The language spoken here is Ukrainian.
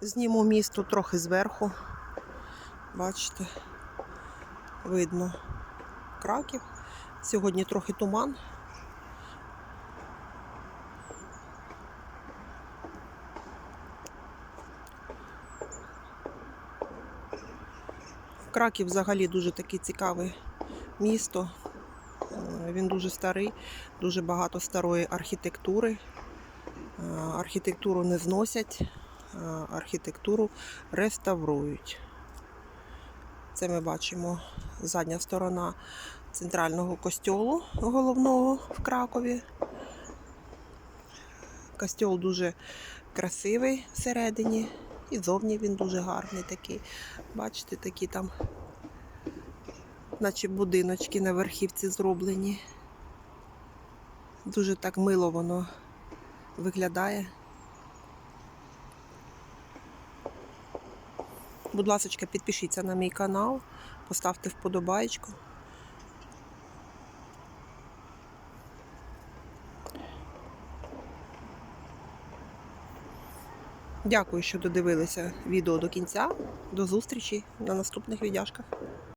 Зніму місто трохи зверху. Бачите, видно краків. Сьогодні трохи туман. Краків взагалі дуже таке цікаве місто. Е, Він дуже старий, дуже багато старої архітектури. Е, Архітектуру не зносять, архітектуру реставрують. Це ми бачимо задня сторона центрального костьолу головного в Кракові. Костьол дуже красивий всередині. І зовні він дуже гарний такий. Бачите, такі там, наче будиночки на верхівці зроблені. Дуже так мило воно виглядає. Будь ласка, підпишіться на мій канал, поставте вподобайку. Дякую, що додивилися відео до кінця. До зустрічі на наступних відяшках.